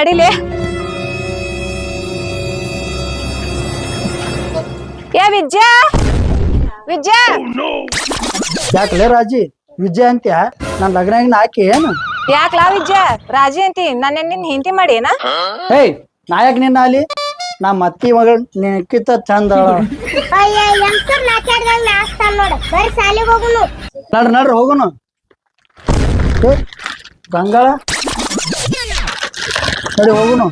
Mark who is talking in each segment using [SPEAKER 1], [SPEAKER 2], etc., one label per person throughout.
[SPEAKER 1] ನಡಿಲೆ. ಏ ವಿದ್ಯಾ? ವಿದ್ಯಾ?
[SPEAKER 2] ಯಾಕಲೇ ರಾಜಿ? ವಿಜಯ ಅಂತ್ಯ? ನನ್ ಲಗ್ನ ಹಾಕಿ ಏನು?
[SPEAKER 1] ಯಾಕ್ಲಾ ವಿಜಯ ರಾಜಿ ಅಂತಿ ನನ್ನ ನಿನ್ ಹಿಂತಿ ಮಾಡಿ ಏನ
[SPEAKER 2] ಹೇಯ್ ನಾಯಕ್ ನಿನ್ನ ಅಲ್ಲಿ? ನಮ್ಮ ಅತ್ತಿ ಮಗಳ ನಿನಕ್ಕಿಂತ ಚಂದ.
[SPEAKER 3] ಅಯ್ಯ ಯಂಕರ್ ನಾಚಾಡ್ದಂಗ್ ನಾಚ್ತಾನ ನೋಡ. ಬರೀ ಸಾಲಿಗೆ ಹೋಗುನು.
[SPEAKER 2] ನಡ್ರಿ ನಡ್ರಿ ಹೋಗುನು. ಏ, ಗಂಗಾಳ. ನಡಿ ಹೋಗುನು.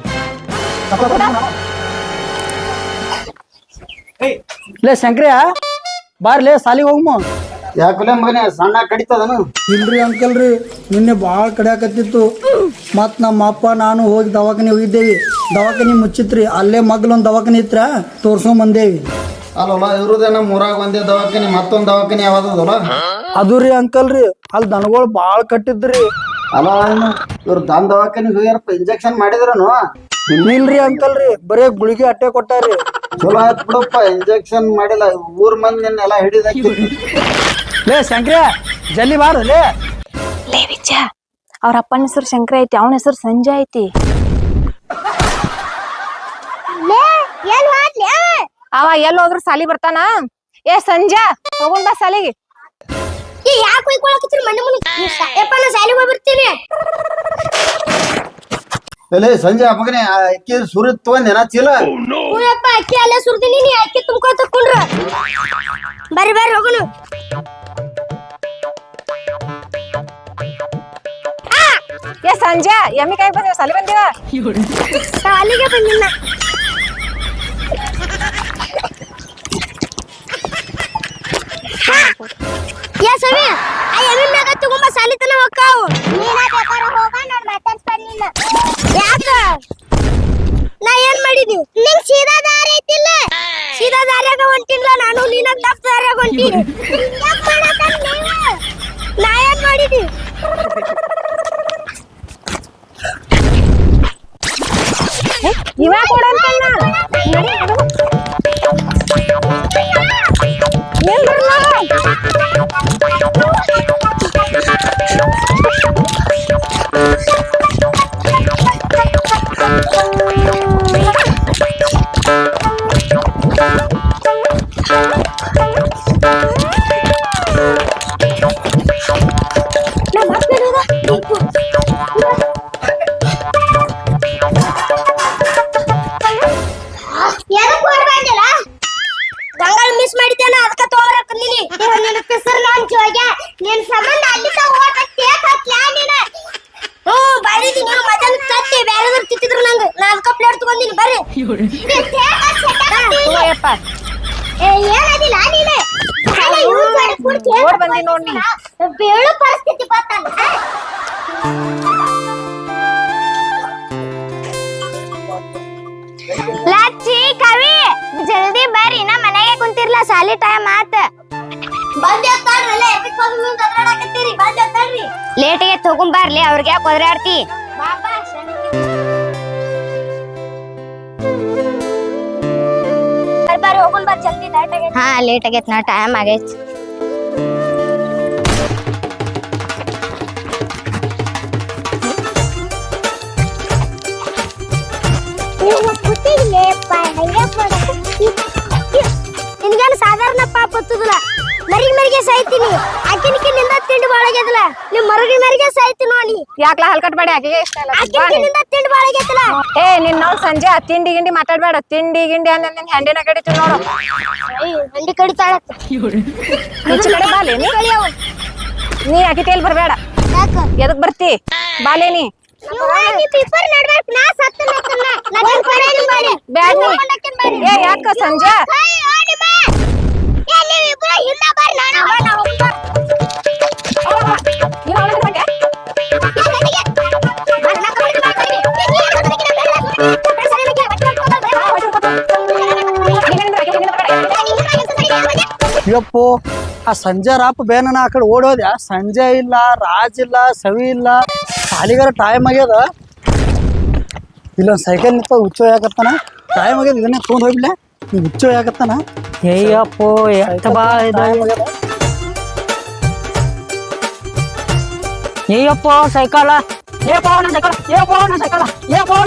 [SPEAKER 2] ಲೇ ಶಂಕ್ರಿಯ ಬಾರ್ಲೇ ಸಾಲಿ ಹೋಗ್ಮು.
[SPEAKER 4] ಯಾಕಲೆ ಮಗನೇ ಸಣ್ಣ ಕಡಿತದನು
[SPEAKER 2] ಇಲ್ರಿ ಅಂಕಲ್ರಿ ನಿನ್ನೆ ಭಾಳ ಕಡಿಯಾಕತ್ತಿತ್ತು ಮತ್ ನಮ್ಮ ಅಪ್ಪ ನಾನು ಹೋಗಿ ದವಾಖಾನೆ ಹೋಗಿದ್ದೇವಿ. ದವಾಖಾನೆ ಮುಚ್ಚಿತ್ರಿ ಅಲ್ಲೇ ಮಗ್ಲೊಂದ್ ದವಾಖಾನೆ ಇತ್ರ ತೋರ್ಸೋ ಬಂದೇವಿ.
[SPEAKER 4] ಅಲ್ಲಲ್ಲ ನಮ್ಮ ಊರಾಗ ಒಂದೇ ದವಾಖಾನಿ ಮತ್ತೊಂದು ದವಾಖಾನೆ ಯಾವ್ದದಲ್ಲ
[SPEAKER 2] ಅದು ರೀ ಅಂಕಲ್ ರೀ ಅಲ್ಲಿ ದನಗಳು ಭಾಳ ಕಟ್ಟಿದ್ರಿ.
[SPEAKER 4] ಅಲ್ಲ ಇವ್ರು ದನ್ ದವಾಖಾನಿಗೆ ಹೋಗ್ಯಾರಪ್ಪ ಇಂಜೆಕ್ಷನ್ ಮಾಡಿದ್ರನು?
[SPEAKER 2] ಇಲ್ರಿ ಅಂತಲ್ರಿ ಬರೇ ಗುಳಿಗೆ ಅಟ್ಟೆ ಕೊಟ್ಟಾರಿ.
[SPEAKER 4] ಚಲೋ ಆಯ್ತು ಬಿಡಪ್ಪ ಇಂಜೆಕ್ಷನ್ ಮಾಡಿಲ್ಲ ಊರ್ ಮಂದಿ ಎಲ್ಲ ಹಿಡಿದಾಕಿ
[SPEAKER 2] ಲೇ ಶಂಕ್ರಿಯ ಜಲ್ದಿ ಬಾರು ಲೇ.
[SPEAKER 1] ಲೇ ಅವ್ರ ಅಪ್ಪನ ಹೆಸರು ಶಂಕರ ಐತಿ ಅವನ ಹೆಸರು ಸಂಜೆ ಐತಿ. ಅವ? ಎಲ್ಲಿ ಹೋದ್ರು ಸಾಲಿ ಬರ್ತಾನ? ಏ ಸಂಜಾ ಹೋಗುನ್ ಬಾ ಸಾಲಿಗೆ.
[SPEAKER 3] ಈ ಯಾಕೆ ಹೋಯ್ಕೊಳಕತ್ತೀರಿ ಮನೆ ಮುನಿ ಯಪ್ಪ ನಾ ಸಾಲಿಗೆ ಹೋಗಿ ಬರ್ತೀನಿ
[SPEAKER 4] ಎಲೆ ಸಂಜೆ ಮಗನೇ ಅಕ್ಕಿ ಸುರಿ ತಗೊಂಡೇನ ಚೀಲ.
[SPEAKER 3] ಹ್ಞೂಯಪ್ಪ ಅಕ್ಕಿ ಅಲ್ಲೇ ಸುರ್ದಿನಿ ನೀ ಅಕ್ಕಿ ತುಂಬ್ಕೊ ತಕೊಂಡ್ರ ಬರ್ರಿ ಬರ್ರಿ ಹೋಗುನು
[SPEAKER 1] ಏ ಸಂಜಾ ಎಮ್ಮಿ ಕಾಯಿ ಬಂದಿವ ಸಾಲಿ ಬಂದಿವ
[SPEAKER 3] ಸಾಲಿಗೆ ಬಂದಿಲ್ಲ. ಯಾ ಸವಿ, ಆ ಎಮ್ಮಿ ಮ್ಯಾಗ ತಗೊಂಬ ಸಾಲಿ ತನ ಹೊಕ್ಕಾವು ನೀನ ನಾನು ಯಾಕ? ನಾ ಏನ್ ಮಾಡಿದ್ವಿ ನಿಂಗ್ ಸೀದಾ ದಾರಿ ಐತಿಲ್ಲ? ಸೀದಾ ದಾರಿಯಾಗ ಹೊಂಟಿಲ್ಲ, ನಾನು ನೀನ ತಪ್ಪ ದಾರಿಯಾಗ ಹೊಂಟೀನಿ? ನಾ ಏನ್ ಮಾಡಿದಿ?
[SPEAKER 1] ಇವ ಕೊಡಂತಣ್ಣ
[SPEAKER 3] ಸಾಲಿ ಟೈಮ್ ಆತ. ಲೇಟಿಗೆ ತಗೊಂಡ್ ಬರ್ಲಿ ಅವ್ರಿಗೆ ಯಾಕೆ ಒದರಾಡ್ತಿ? ಬರ್ರಿ ಹೋಗುನ್ ಬರ್ ಜಲ್ದಿ ಲೇಟ್ ಆಗೈತಿ. ಹಾ ಲೇಟ್ ಆಗೈತಿ ನಾ ಟೈಮ್ ಆಗೈತಿ. ಹತ್ತದಲ್ಲ ಮರಿಗೆ ಮರಿಗೆ ಸಾಯ್ತೀನಿ. ಆಕಿನಿಕಿನಿಂದ ತಿಂಡಿ ಬಾಳಾಗ್ಯದಲ್ಲ ನಿಮ್ ಮರಗಿ ಮರಿಗೆ ಸಾಯ್ತೀನಿ ನೋಡಿ.
[SPEAKER 1] ಯಾಕ್ಲಾ ಹಲ್ಕಟ್ ಬೇಡ ಆಕೆಗೆ ಇಷ್ಟ ಇಲ್ಲ.
[SPEAKER 3] ಆಕಿನಿಕಿನಿಂದ ತಿಂಡಿ ಬಾಳಾಗ್ಯದಲ್ಲ
[SPEAKER 1] ಏ ನಿನ್ನ ನಾವು ಸಂಜೆ ತಿಂಡಿ ಗಿಂಡಿ ಮಾತಾಡಬೇಡ. ತಿಂಡಿ ಗಿಂಡಿ ಅಂದ್ರೆ ನಿನ್ ಹೆಂಡಿನ ಕಡಿತು ನೋಡು.
[SPEAKER 3] ಹಂಡಿ ಕಡಿತಾಳ.
[SPEAKER 1] ಈಚೆ ಕಡೆ ಬಾಲೆ ನೀ. ನೀ ಆಕೆ ತೇಲ್ ಬರ್ಬೇಡ.
[SPEAKER 3] ಯಾಕ?
[SPEAKER 1] ಎದಕ್ ಬರ್ತಿ? ಬಾಲೆ ನೀ. ಬ್ಯಾಡ್ ನೀ ಏ ಯಾಕ ಸಂಜೆ?
[SPEAKER 2] ಯಪ್ಪೋ ಆ ಸಂಜೆ ರಾಪ್ ಬೇನನ ಆ ಕಡೆ ಓಡೋದ್ಯಾ ಸಂಜೆ ಇಲ್ಲ ರಾಜ್ ಇಲ್ಲ ಸವಿ ಇಲ್ಲ ಸಾಲಿಗಾರ ಟೈಮ್ ಆಗ್ಯದ. ಇಲ್ಲೊಂದು ಸೈಕಲ್ ನಿಂತ ಹುಚ್ಚು ಯಾಕತ್ತಾನ ಟೈಮ್ ಆಗ್ಯದ ಇದನ್ನೇ ಹೋಗಿಲ್ಲ ಹೋಗ್ಬಿಡ್ಲೆ. ಈ ಹುಚ್ಚು ಯಾಕತ್ತಾನ
[SPEAKER 5] ಹೇಯಪ್ಪೋ ಎತ್ತ ಬಾ ಇದು
[SPEAKER 2] ಟೈಮ್ ಆಗ್ಯದ.
[SPEAKER 1] ಏಯಪ್ಪ ಸೈಕಲ್ ನನ್ನ ಸೈಕಲ್ ನನ್ನ ಸೈಕಲ್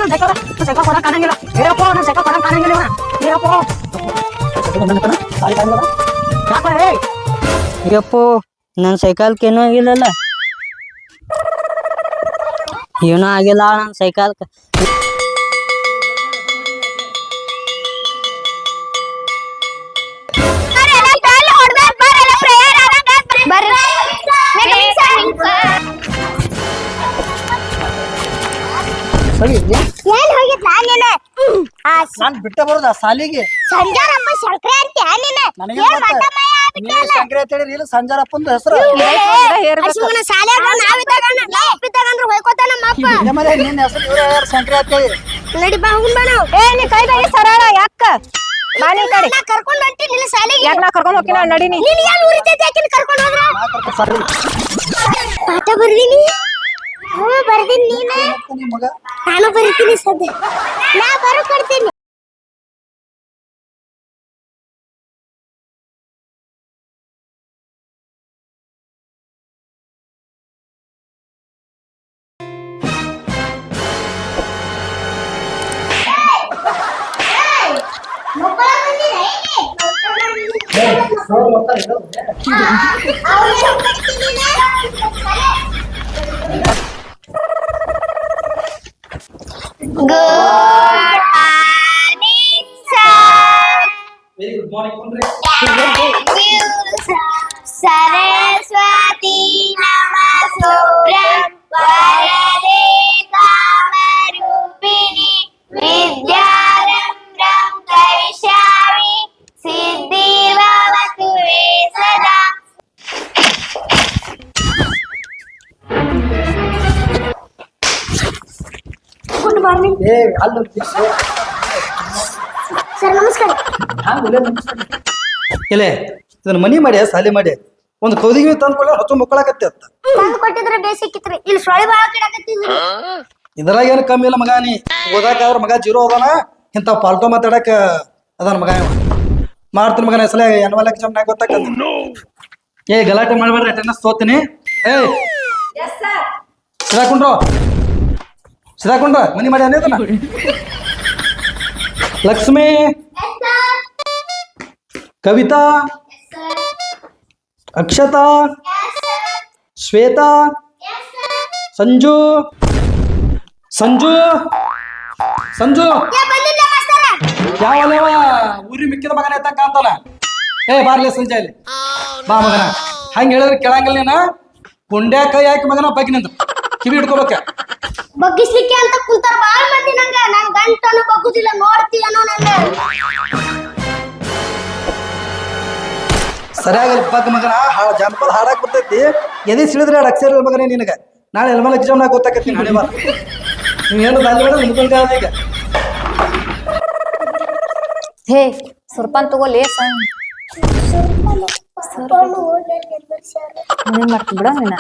[SPEAKER 1] ನನ್ನ ಸೈಕಲ್ ಸೈಕಲ್ ಕಾಣಂಗಿಲ್ಲ. ನನ್ನ ಸೈಕಲ್ ಕಾಣಂಗಿಲ್ಲ ಏಪ್ಪ
[SPEAKER 2] ಯಪ್ಪು ನನ್ನ ಸೈಕಲ್ಕ್ ಏನೂ ಆಗಿಲ್ಲಲ್ಲ ಏನೂ ಆಗಿಲ್ಲ ನನ್ನ ಸೈಕಲ್ಕ್
[SPEAKER 6] ಸರಿ
[SPEAKER 3] ಏನ್ ಹೋಗಿದ್ಲಾ ನೀನ ಆ
[SPEAKER 6] ನಾನು ಬಿಟ್ಟ ಬರೋದ ಸಾಲಿಗೆ
[SPEAKER 3] ಸಂಜಾರಪ್ಪ ಶಂಕರ ಅಂತ ನೀನ
[SPEAKER 6] ನನಗೆ
[SPEAKER 3] ಏನ್ ಮಟ್ಟ ಮಾಯ
[SPEAKER 6] ನೀನು ಶಂಕರ ಅಂತ ಹೇಳಿ ಇಲ್ಲ ಸಂಜಾರಪ್ಪಂದು ಹೆಸರು. ನಿನ್ನ ಹೆಸರು ಇವ್ರು ಯಾರು ಶಂಕರ ಹೇಳಿ
[SPEAKER 3] ನಡಿ ಬಾ ಬಾ ನಾವು.
[SPEAKER 1] ಏ ನೀ ಕೈ ಕೈ ಸರಳ ಯಾಕ? ಬಾ ನಿನ್ ಕಡೆ.
[SPEAKER 3] ನಾ ಕರ್ಕೊಂಡ್ ಹೊಂಟಿನಿ ಇಲ್ಲ ಶಾಲೆಗೆ.
[SPEAKER 1] ಯಾಕ ನಾ ಕರ್ಕೊಂಡ್ ಹೋಗ್ತೀನಿ? ನಡೀನಿ.
[SPEAKER 3] ನೀನ್ ಏನ್ ಉರಿತೈತಿ ಯಾಕಿನ ಕರ್ಕೊಂಡ್ ಹೋದ್ರ? ಪಾಠ ಬರ್ದಿನಿ? ಹ್ಞೂ ಬರ್ದಿನಿ ನೀನು. ನಾನು ಬರಿತೀನಿ ಸದ್ಯ. ನಾ ಬರೋ ಕೊಡ್ತೀನಿ. Oh, oh, oh, oh,
[SPEAKER 6] ಏ ಅಲ್ಲಿ
[SPEAKER 3] ಸರ್ ನಮಸ್ಕಾರ.
[SPEAKER 6] ಇಲ್ಲೇ ಇದನ್ನ ಮನಿ ಮಾಡಿ ಸಾಲಿ ಮಾಡಿ. ಒಂದು ಕೌದಿಗೆ ತಂದ್ಕೊಳ್ಳಿ ಹತ್ತು ಮಕ್ಕಳಾಗತ್ತೆ ಅಂತ.
[SPEAKER 3] ತಂದು ಕೊಟ್ಟಿದ್ರೆ ಬೇಸಿಕ್ಕಿತ್ರಿ ಇಲ್ಲಿ ಸೊಳ್ಳೆ ಬಾಳ ಕಿಡಕತ್ತಿದ್ರಿ
[SPEAKER 6] ಇದ್ರಾಗ ಏನು ಕಮ್ಮಿ ಇಲ್ಲ ಮಗ ನೀ. ಅವ್ರ ಮಗ ಜೀರೋ ಅದಾನ. ಇಂಥ ಪಾಲ್ಟೋ ಮಾತಾಡಕ ಅದಾನ ಮಗ. ಮಾಡ್ತೀನಿ ಮಗನ ಹೆಸಲ ಎಕ್ಸಾಮ್ ನಾಗ ಗೊತ್ತಾಗ ಏ ಗಲಾಟೆ ಮಾಡ್ಬೇಡ್ರಿ ಅಟೆಂಡೆನ್ಸ್ ತೋತೀನಿ. ಏ ಸಿದಾಕೊಂಡ್ರು ಸಿದಾಕೊಂಡ್ರ ಮನಿ ಮಾಡಿ ಅನ್ನೇದನ ಲಕ್ಷ್ಮಿ. ಕವಿತಾ. ಅಕ್ಷತಾ. ಶ್ವೇತಾ. ಸಂಜು. ಸಂಜು. ಸಂಜು. ಯಾವ ಊರಿ ಮಿಕ್ಕಿದ ಮಗನ ಎತ್ತ ಕಾಂತಾನ ಏ ಬಾರ್ಲಿ ಸಂಜೆ ಅಲ್ಲಿ. ಬಾ ಮಗನ. ಹಂಗ ಹೇಳಿದ್ರೆ ಕೇಳಂಗಿಲ್ಲ ನೀನ. ಕುಂಡ್ಯಾ ಕೈ ಹಾಕಿ ಮಗನ ಬಗ್ಗೆ ನಿಂತ? ಕಿವಿ ಹಿಡ್ಕೋಬೇಕ.
[SPEAKER 3] ಬಗ್ಗಿಸ್ಲಿಕ್ಕೆ ಅಂತ ಕುಂತಾರ ಬಾಳ ಮಂದಿ ನಂಗ. ನನ್ ಗಂಟನು ಬಗ್ಗುದಿಲ್ಲ ನೋಡ್ತೀಯನೋ ನಂಗ.
[SPEAKER 6] ಸರಿಯಾಗಿ ಪಕ್ಕ ಮಗನ ಹಾ ಜಾನಪದ ಹಾಡಾಕ್ ಬರ್ತೈತಿ. ಎದೆ ಸಿಳಿದ್ರೆ ಎರಡು ಅಕ್ಷರ ಮಗನೇ ನಿನಗ. ನಾಳೆ ಎಲ್ಮಲ್ ಎಕ್ಸಾಮ್ನಾಗ ಗೊತ್ತಾಕತ್ತೀನಿ ನಾಳೆ ಬಾರ ನೀವೇನು ದಾಲಿ ಬೇಡ ನಿಮ್ಕೊಂಡ್ ಈಗ.
[SPEAKER 1] ಹೇ ಸುರ್ಪನ್ ತಗೋಲಿ ಸಣ್ಣ. ನೀನ್ ಮಾಡ್ತೀನಿ ಬಿಡ ನೀನ.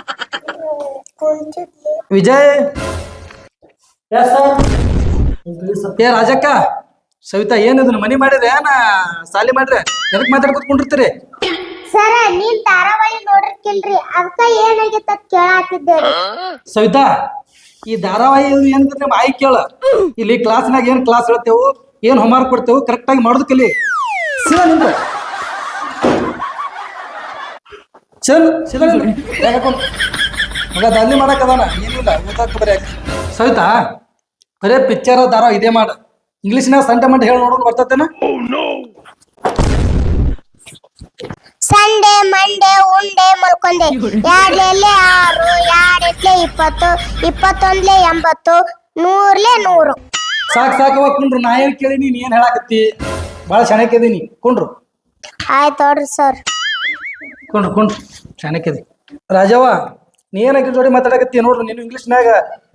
[SPEAKER 6] ವಿಜಯ್. ಏ ರಾಜಕ್ಕ ಸವಿತಾ ಏನಿದನ್ನ ಮನಿ ಮಾಡಿದ್ರೆ ಏನ ಸಾಲಿ ಮಾಡ್ರೆ ಎದಕ್ ಮಾತಾಡ್ಕೊತ ಕುಂಡಿರ್ತೀರಿ
[SPEAKER 3] ಸರ ನೀನ್ ಧಾರಾವಾಹಿ ನೋಡಿರ್ಕಿಲ್ರಿ ಅದಕ್ಕ ಏನಾಗಿತ್ತ ಕೇಳಾತಿದ್ದೆ
[SPEAKER 6] ಸವಿತಾ ಈ ಧಾರಾವಾಹಿ ಏನ್ ನಿಮ್ ಆಯ್ಕೆ ಕೇಳ. ಇಲ್ಲಿ ಕ್ಲಾಸ್ನಾಗ ಏನ್ ಕ್ಲಾಸ್ ಹೇಳ್ತೇವು ಏನ್ ಹೋಮ್ವರ್ಕ್ ಕೊಡ್ತೇವು ಕರೆಕ್ಟ್ ಆಗಿ ಮಾಡೋದು ಕಲಿ ಸಿಗ ನಿಂತ ಚಲ್ ಸಿಗ. ಮಗ ದಾಲಿ ಮಾಡಕ್ ಅದಾನ ಏನಿಲ್ಲ ಬರೀ ಸವಿತಾ ಬರೇ ಪಿಕ್ಚರ್ ಧಾರಾವಾಹಿ ಇದೇ ಮಾಡ. ಇಂಗ್ಲೀಷ್ನಾಗ ಮಂಡೆ ಹೇಳಿ ನೋಡೋದು ಬರ್ತತೇನ?
[SPEAKER 3] ಸಂಡೆ ಮಂಡೆ ಉಂಡೆ ಮಲ್ಕೊಂಡೆ. ಎರಡ್ಲೆಲೆ ಆರು ಎರಡೆಟ್ಲೆ ಇಪ್ಪತ್ತು ಇಪ್ಪತ್ತೊಂದ್ಲೆ ಎಂಬತ್ತು ನೂರ್ಲೆ ನೂರು.
[SPEAKER 6] ಸಾಕು ಸಾಕವ ಕುಂಡ್ರು ನಾ ಏನ್ ಕೇಳಿ ನೀನ್ ಏನ್ ಹೇಳಾಕತ್ತಿ? ಭಾಳ ಇದೀನಿ ಕುಂಡ್ರು.
[SPEAKER 3] ಆಯ್ತು ನೋಡ್ರಿ ಸರ್.
[SPEAKER 6] ಕುಂಡ್ರು ಕುಂಡ್ರು. ಶಾಣಕ್ಯದಿ ರಾಜವ್ವ ನೀ ಏನಕ್ಕೆ ಜೋಡಿ ಮಾತಾಡಕತ್ತಿ ನೋಡ್ರಿ ನೀನು ಇಂಗ್ಲೀಷ್ನಾಗ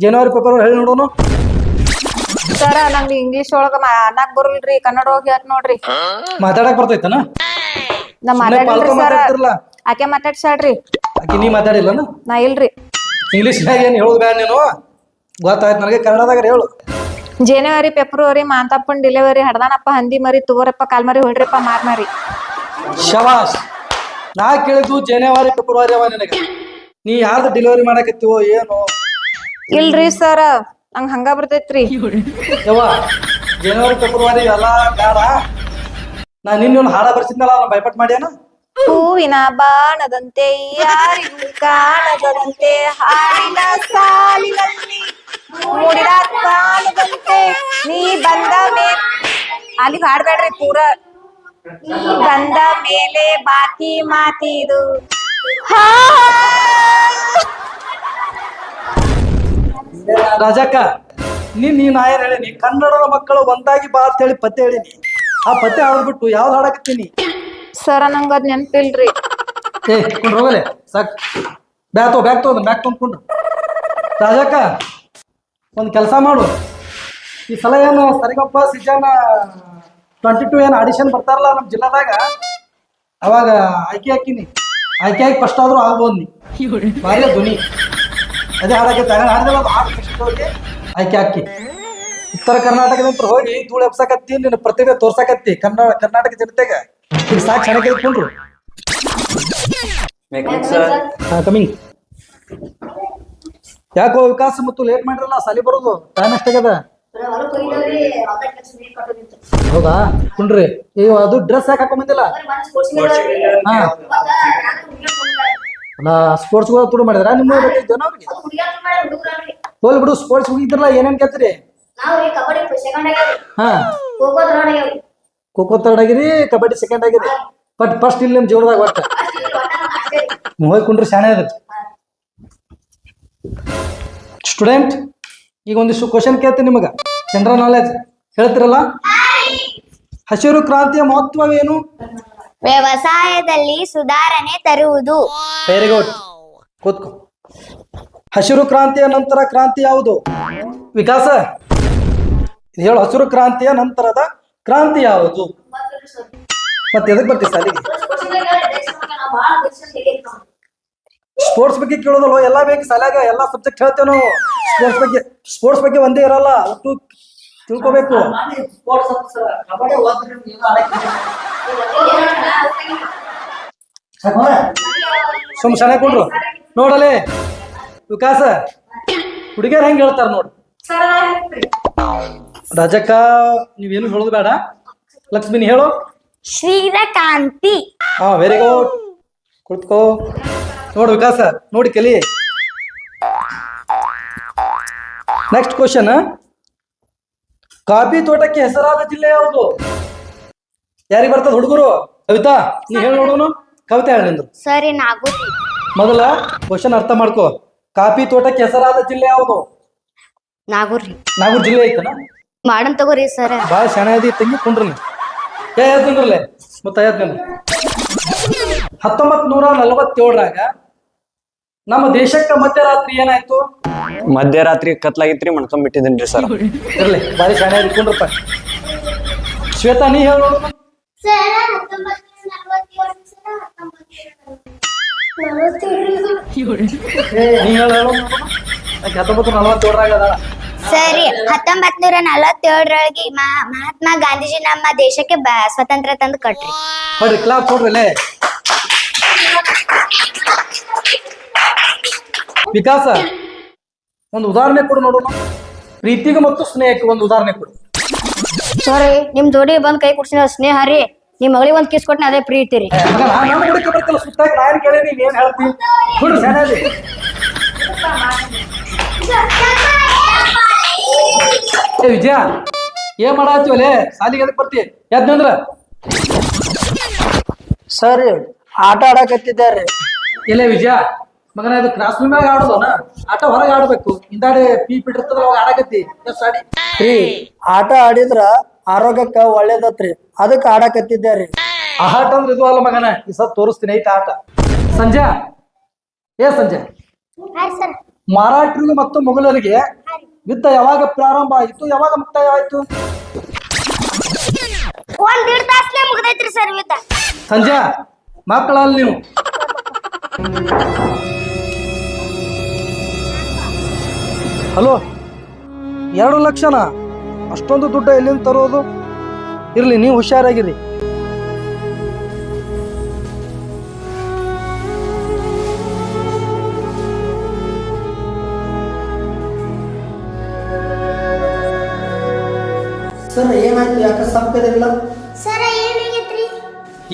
[SPEAKER 6] ಜನವರಿ ಪೇಪರ್ ಹೇಳಿ ನೋಡೋನು.
[SPEAKER 1] ಸರ ನಂಗೆ ಇಂಗ್ಲಿಷ್ ಒಳಗ ಅನ್ನಕ್ ಬರಲ್ರಿ ಕನ್ನಡ ಹೋಗಿ ಯಾಕೆ ನೋಡ್ರಿ.
[SPEAKER 6] ಮಾತಾಡಕ್ ಬರ್ತೈತನ?
[SPEAKER 1] ನಾ ಮಾತಾಡಿಲ್ರಿ
[SPEAKER 6] ಪಾಲ್ತು
[SPEAKER 1] ಸರ.
[SPEAKER 6] ಮಾತಾಡ್ತಿರಲ್ಲ
[SPEAKER 1] ಆಕೆ ಮಾತಾಡ್ಸಾಳ್ರಿ
[SPEAKER 6] ಆಕಿ ನೀ ಮಾತಾಡಿಲ್ಲನ?
[SPEAKER 1] ನಾ ಇಲ್ರಿ.
[SPEAKER 6] ಇಂಗ್ಲೀಷ್ನಾಗ ಏನು ಹೇಳೋದು ಬೇಡ ನೀನು? ಗೊತ್ತಾಯ್ತು ನನಗೆ ಕನ್ನಡದಾಗ ಹೇಳು.
[SPEAKER 1] ಜನವರಿ ಫೆಬ್ರವರಿ ಮಾಂತಪ್ಪನ್ ಡಿಲಿವರಿ ಹಡ್ದಾನಪ್ಪ ಹಂದಿ ಮರಿ ತುವರಪ್ಪ ಕಾಲ್ ಮರಿ ಹೊಡ್ರಿಪ್ಪ ಮಾರ್ ಮಾರಿ.
[SPEAKER 6] ಶವಾಶ್ ನಾ ಕೇಳಿದ್ದು ಜನವರಿ ಫೆಬ್ರವರಿ ಅವ ನಿನಗೆ. ನೀ ಯಾರ್ದು ಡೆಲಿವರಿ ಮಾಡಕತ್ತೀವೋ ಏನು?
[SPEAKER 7] ಇಲ್ರಿ ಸರ್ ನಂಗ್ ಹಂಗ ಬರ್ತೈತ್ರಿ.
[SPEAKER 6] ಯವ್ವ ಜನವರಿ ಫೆಬ್ರವರಿ ಎಲ್ಲ ಬೇಡ ನಾ ನಿನ್ನ ಹಾಡ ಬರ್ಸಿದ್ನಲ್ಲ ನಾನು ಭಯಪಟ್ ಮಾಡ್ಯಾನ?
[SPEAKER 7] ಹೂವಿನ ಬಾಣದಂತೆ ಯಾರಿಗೂ ಕಾಣದಂತೆ ಹಾಡಿನ ಸಾಲಿನಲ್ಲಿ ಮೂಡಿದ ಕಾಣದಂತೆ ನೀ ಬಂದ ಮೇಲೆ ಅಲ್ಲಿಗೆ ಹಾಡ್ಬೇಡ್ರಿ ಪೂರ. ನೀ ಬಂದ ಮೇಲೆ ಬಾಕಿ ಮಾತಿದು.
[SPEAKER 6] ರಾಜಕ್ಕ ನೀನ್ ನೀನ್ ನಾ ಹೇಳಿನಿ ಕನ್ನಡದ ಮಕ್ಕಳು ಒಂದಾಗಿ ಬಾ ಅಂತ ಹೇಳಿ ಪತ್ತೆ ಹೇಳಿನಿ. ಆ ಪತ್ತೆ ಹಾಡ್ಬಿಟ್ಟು ಯಾವ್ದು ಹಾಡಕತ್ತೀನಿ?
[SPEAKER 7] ಸರ ನಂಗ ಅದ್ ನೆನ್ಪಿಲ್ರಿ.
[SPEAKER 6] ಏ ಕೊಂಡ್ರು ಹೋಗಲೆ ಸಾಕ್. ಬ್ಯಾಗ್ ತೋ ಬ್ಯಾಗ್ ತೋ ಬ್ಯಾಗ್ ರಾಜಕ್ಕ ಒಂದು ಕೆಲಸ ಮಾಡು. ಈ ಸಲ ಏನು ಸರಿಗಪ್ಪ ಸಿಜನ್ ಟ್ವೆಂಟಿ ಟು ಏನು ಆಡಿಷನ್ ಬರ್ತಾರಲ್ಲ ನಮ್ಮ ಜಿಲ್ಲಾದಾಗ? ಅವಾಗ ಆಯ್ಕೆ ಹಾಕಿನಿ. ಆಯ್ಕೆ ಆಗಿ ಕಷ್ಟ ಆದ್ರೂ ಆಗ್ಬೋದು ನೀ. ಭಾರಿ ಧ್ವನಿ. ಅದೇ ಹಾಡಕ್ಕೆ ತಗೊಂಡು ಹಾಡಿದ್ರೆ ಅದು ಹಾಡು ಕಷ್ಟ ಹೋಗಿ ಆಯ್ಕೆ ಹಾಕಿ. ಉತ್ತರ ಕರ್ನಾಟಕದಂತ ಹೋಗಿ ಧೂಳು ಎಬ್ಸಕತ್ತಿ ನಿನ್ನ ಪ್ರತಿಭೆ ತೋರ್ಸಕತ್ತಿ ಕನ್ನಡ ಕರ್ನಾಟಕ ಜನತೆಗೆ. ಈಗ ಸಾಕು ಚೆನ್ನಾಗಿ ಇಟ್ಕೊಂಡ್ರು. ಹಾ ಕಮಿಂಗ್ ಯಾಕೋ ವಿಕಾಸ ಮತ್ತು ಲೇಟ್ ಮಾಡಿರಲ್ಲ ಸಾಲಿ ಬರೋದು? ಟೈಮ್ ಎಷ್ಟಾಗ್ಯದ? ಹೌದಾ? ಕುಂಡ್ರಿ. ಇವ ಅದು ಡ್ರೆಸ್ ಯಾಕೆ ಹಾಕೊಂಡ್ ಬಂದಿಲ್ಲ ಹಾ. ಸ್ಪೋರ್ಟ್ಸ್ ತುಡು ಮಾಡಿದ್ರ? ನಿಮ್ಮ ಅವ್ರಿಗೆ? ಹೋಲ್ ಬಿಡು ಸ್ಪೋರ್ಟ್ಸ್ ಹೋಗಿದ್ರಲ್ಲ ಏನೇನ್ ಕೇಳ್ತೀರಿ? ಹಾ. ಖೋಖೋ ತರ್ಡ್ ಆಗಿರಿ. ಕಬಡ್ಡಿ ಸೆಕೆಂಡ್ ಆಗಿರಿ. ಬಟ್ ಫಸ್ಟ್ ಇಲ್ಲಿ ನಿಮ್ ಜೀವನದಾಗ ಒಟ್ಟ. ಹೋಗಿ ಕುಂಡ್ರಿ ಶಾಣೆ ಇರುತ್ತೆ ಸ್ಟೂಡೆಂಟ್ ಈಗ ಒಂದಿಷ್ಟು ಕ್ವಶನ್ ಕೇಳ್ತೀನಿ ನಿಮಗ. ಜನರಲ್ ನಾಲೆಜ್ ಹೇಳ್ತಿರಲ್ಲ? ಹಸಿರು ಕ್ರಾಂತಿಯ ಮಹತ್ವವೇನು?
[SPEAKER 3] ವ್ಯವಸಾಯದಲ್ಲಿ ಸುಧಾರಣೆ ತರುವುದು.
[SPEAKER 6] ವೆರಿ ಗುಡ್ ಕೂತ್ಕೋ. ಹಸಿರು ಕ್ರಾಂತಿಯ ನಂತರ ಕ್ರಾಂತಿ ಯಾವುದು? ವಿಕಾಸ. ಇದು ಹೇಳು ಹಸಿರು ಕ್ರಾಂತಿಯ ನಂತರದ ಕ್ರಾಂತಿ ಯಾವುದು? ಮತ್ತೆ ಎದಕ್ ಬರ್ತೀವಿ ಸಾಲಿಗೆ ಸ್ಪೋರ್ಟ್ಸ್ ಬಗ್ಗೆ ಕೇಳೋದಲ್ಲ ಎಲ್ಲ ಬೇಕು ಸಾಲಾಗ ಎಲ್ಲ ಸಬ್ಜೆಕ್ಟ್ ಹೇಳ್ತೇವೆ ನಾವು. ಸ್ಪೋರ್ಟ್ಸ್ ಬಗ್ಗೆ ಸ್ಪೋರ್ಟ್ಸ್ ಬಗ್ಗೆ ಒಂದೇ ಇರಲ್ಲ ಒಟ್ಟು ತಿಳ್ಕೊಬೇಕು. ಸುಮ್ ಚೆನ್ನಾಗಿ ಕೊಡ್ರು. ನೋಡಲೆ. ವಿಕಾಸ ಹುಡುಗಿಯರ್ ಹೆಂಗ್ ಹೇಳ್ತಾರ ನೋಡ್. ರಜಕ ನೀವೇನು ಹೇಳೋದು ಬೇಡ. ಲಕ್ಷ್ಮಿನಿ ಹೇಳು.
[SPEAKER 3] ಶ್ರೀರಕಾಂತಿ.
[SPEAKER 6] ಹಾ ವೆರಿ ಗುಡ್ ಕುಳಿತುಕೋ. ನೋಡು ವಿಕಾಸ ನೋಡಿ ಕಲಿ. ನೆಕ್ಸ್ಟ್ ಕ್ವಶನ್ ಕಾಫಿ ತೋಟಕ್ಕೆ ಹೆಸರಾದ ಜಿಲ್ಲೆ ಯಾವುದು? ಯಾರಿಗೆ ಬರ್ತದ ಹುಡುಗರು? ಕವಿತಾ ನೀ ಹೇಳಿ ನೋಡೋನು ಕವಿತಾ ಹೇಳಿ ನಿಂದು.
[SPEAKER 3] ಸರಿ ನಾಗು
[SPEAKER 6] ಮೊದಲ ಕ್ವಶನ್ ಅರ್ಥ ಮಾಡ್ಕೋ. ಕಾಫಿ ತೋಟಕ್ಕೆ ಹೆಸರಾದ ಜಿಲ್ಲೆ ಯಾವುದು?
[SPEAKER 3] ನಾಗೂರ್ರಿ
[SPEAKER 6] ನಾಗೂರ್ ಜಿಲ್ಲೆ ಐತನ?
[SPEAKER 3] ಮಾಡನ್ ತಗೋರಿ ಸರ್.
[SPEAKER 6] ಭಾಳ ಶಾಣೆ ಅದಿ ತಂಗಿ ಕುಂಡ್ರಲಿ. ಏ ಕುಂಡ್ರಲೆ? ಮತ್ತೆ ಹೇಳ್ತೀನಿ ಹತ್ತೊಂಬತ್ ನೂರ ನಲವತ್ತೇಳರಾಗ ನಮ್ಮ ದೇಶಕ್ಕೆ ಮಧ್ಯರಾತ್ರಿ ಏನಾಯ್ತು?
[SPEAKER 8] ಮಧ್ಯರಾತ್ರಿ ಕತ್ಲಾಗಿತ್ರಿ ಮಣ್ಕೊಂಡ್ಬಿಟ್ಟಿದ್ದೀನಿ ಸರ್.
[SPEAKER 6] ಇರ್ಲಿ ಬಾರಿ ಶಾಣೆ ಇಟ್ಕೊಂಡ್ರಪ್ಪ ಕುಂಡ್ರಪ್ಪ ಶ್ವೇತಾ ನೀ ಹೇಳು ನೋಡು. ನೀ ಹೇಳು ಹೇಳು. ಆಕೆ ಹತ್ತೊಂಬತ್ತು ನಲವತ್ತೇಳರಾಗ ಅದಾಳ?
[SPEAKER 3] ಸರಿ ಹತ್ತೊಂಬತ್ ನೂರ ನಲವತ್ತೇಳರೊಳಗೆ ಮಹಾತ್ಮ ಗಾಂಧೀಜಿ ನಮ್ಮ ದೇಶಕ್ಕೆ ಬ- ಸ್ವತಂತ್ರ ತಂದು ಕೊಟ್ರಿ.
[SPEAKER 6] ಬರ್ರಿ ಕ್ಲಾಪ್ ಕೊಡ್ರಲ್ಲೇ ವಿಕಾಸ ಒಂದು ಉದಾಹರಣೆ ಕೊಡು ನೋಡೋಣ. ಪ್ರೀತಿಗೆ ಮತ್ತು ಸ್ನೇಹಕ್ಕೆ ಒಂದು ಉದಾಹರಣೆ ಕೊಡು.
[SPEAKER 3] ಸಾರಿ ನಿಮ್ ಜೋಡಿ ಬಂದ್ ಕೈ ಕೊಡ್ಸಿನ ಸ್ನೇಹ ರೀ. ನಿಮ್ ಮಗಳಿಗೆ ಒಂದ್ ಕಿಸ್ ಕೊಟ್ನ ಅದೇ ಪ್ರೀತಿ ರೀ.
[SPEAKER 6] ಮಗ ನಾ ನಮ್ಮ ಹುಡುಕ ಬರ್ತಿಲ್ಲ ಸುತ್ತಾಗಿ ನಾನು ಕೇಳಿ ನೀನ್ ಏನ್ ಹೇಳ್ತಿ? ಹುಡು ಸಣ್ಣದಿ ಏ ವಿಜಯ ಏನ್ ಮಾಡಾತೀವಲೇ ಸಾಲಿಗೆ ಎದಕ್ ಬರ್ತಿ? ಯಾಕಂದ್ರ
[SPEAKER 2] ಸರಿ ಆಟ ಆಡಕತ್ತಿದ್ದಾರೆ
[SPEAKER 6] ಇಲ್ಲೇ ವಿಜಯ ಮಗನ ಇದು ಕ್ರಾಸ್ ಮ್ಯಾಗ ಆಡೋದನ ಆಟ ಹೊರಗೆ ಆಡ್ಬೇಕು. ಹಿಂದಾಡಿ ಪೀ ಬಿಟ್ಟಿರ್ತದ ಅವಾಗ ಆಡಕತ್ತಿ. ಎಷ್ಟ್ ಆಡಿ.
[SPEAKER 2] ರೀ ಆಟ ಆಡಿದ್ರ ಆರೋಗ್ಯಕ್ಕ ಒಳ್ಳೇದತ್ರಿ. ಅದಕ್ಕೆ ರೀ.
[SPEAKER 6] ಆಟ ಅಂದ್ರೆ ಇದು ಅಲ್ಲ ಮಗನ ಈ ಸತ್ ತೋರಿಸ್ತೀನಿ ಐತ ಆಟ. ಸಂಜೆ ಏ ಸಂಜೆ? ಮರಾಠರಿಗೆ ಮತ್ತು ಮೊಘಲರಿಗೆ ಯುದ್ಧ ಯಾವಾಗ ಪ್ರಾರಂಭ ಆಯಿತು ಯಾವಾಗ ಮುಕ್ತಾಯ ಆಯ್ತು?
[SPEAKER 3] ಒಂದ್ ದೀಡ್ ತಾಸ್ಲೆ ಮುಗ್ದೈತ್ರಿ ಸರ್ ಯುದ್ಧ.
[SPEAKER 6] ಸಂಜೆ ಮಕ್ಕಳಲ್ಲಿ ನೀವು. ಹಲೋ ಎರಡು ಲಕ್ಷನ? ಅಷ್ಟೊಂದು ದುಡ್ಡು ಎಲ್ಲಿಂದ ತರೋದು? ಇರಲಿ ನೀವು ಹುಷಾರಾಗಿರಿ.
[SPEAKER 2] ಸರ್ ಏನಾಯ್ತು?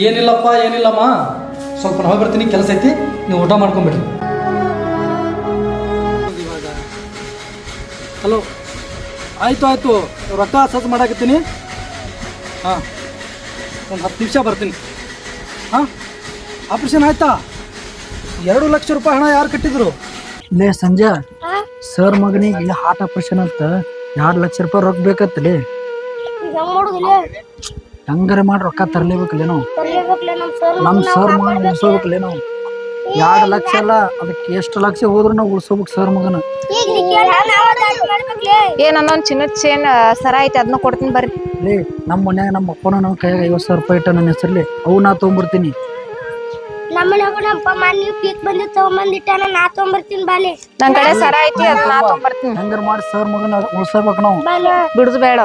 [SPEAKER 6] ಏನಿಲ್ಲಪ್ಪ ಏನಿಲ್ಲಮ್ಮ. ಸ್ವಲ್ಪ ನಾವು ಬರ್ತೀನಿ ಕೆಲಸ ಐತಿ. ನೀವು ಊಟ ಮಾಡ್ಕೊಂಬಿಡ್ರಿ. ಹಲೋ. ಆಯಿತು ಆಯಿತು. ರೊಕ್ಕ ಸತ್ ಮಾಡಾಕತ್ತೀನಿ. ಹಾಂ. ಒಂದು ಹತ್ತು ನಿಮಿಷ ಬರ್ತೀನಿ. ಹಾಂ. ಆಪ್ರೇಷನ್ ಆಯ್ತಾ? ಎರಡು ಲಕ್ಷ ರೂಪಾಯಿ ಹಣ ಯಾರು ಕಟ್ಟಿದ್ರು?
[SPEAKER 2] ಲೇ ಸಂಜೆ. ಸರ್ ಮಗನಿಗೆ ಹಾರ್ಟ್ ಆಪ್ರೇಷನ್ ಅಂತ ಎರಡು ಲಕ್ಷ ರೂಪಾಯಿ ರೊಕ್ಕ ಬೇಕತ್ತಲೇ
[SPEAKER 3] ಹೆಂಗಾರ ಹೆಂಗ್
[SPEAKER 2] ಮಾಡಿ ರೊಕ್ಕ ತರಲೇಬೇಕಲ್ಲೇನೋ? ನಾವು ನಮ್ಮ ಸರ್ ಮಗನ ಉಳ್ಸೋಬೇಕಲ್ಲೇ ನಾವು ಎರಡು ಲಕ್ಷ ಅಲ್ಲ ಅದಕ್ಕೆ ಎಷ್ಟು ಲಕ್ಷ ಹೋದ್ರು ನಾವು ಉಳ್ಸೋಬೇಕು ಸರ್ ಮಗನ.
[SPEAKER 7] ಏ ನನ್ನೊಂದ್ ಚಿನ್ನದ ಚೇನ್ ಸರ ಐತೆ ಅದನ್ನ ಕೊಡ್ತೀನಿ ಬರ್ರಿ.
[SPEAKER 2] ಲೇ ನಮ್ಮ ಮನ್ಯಾಗ ನಮ್ಮ ಅಪ್ಪನ ನಮ್ಮ ಕೈಯಾಗ ಐವತ್ತು ಸಾವಿರ ರೂಪಾಯಿ ಇಟ್ಟ ನನ್ನ ಹೆಸರಲ್ಲಿ ಅವು ನಾ ತೊಗೊಂಬರ್ತೀನಿ
[SPEAKER 7] ನನ್ ಕಡೆ ಸರ ಐತಿ ಅದನ್ನ ನಾ ತೊಗೊಂಬರ್ತೀನಿ.
[SPEAKER 2] ಹಂಗಾರ ಮಾಡಿ ಸರ್ ಮಗನ ಉಳ್ಸೋಬೇಕು ನಾವು.
[SPEAKER 7] ಬಿಡುದು ಬೇಡ.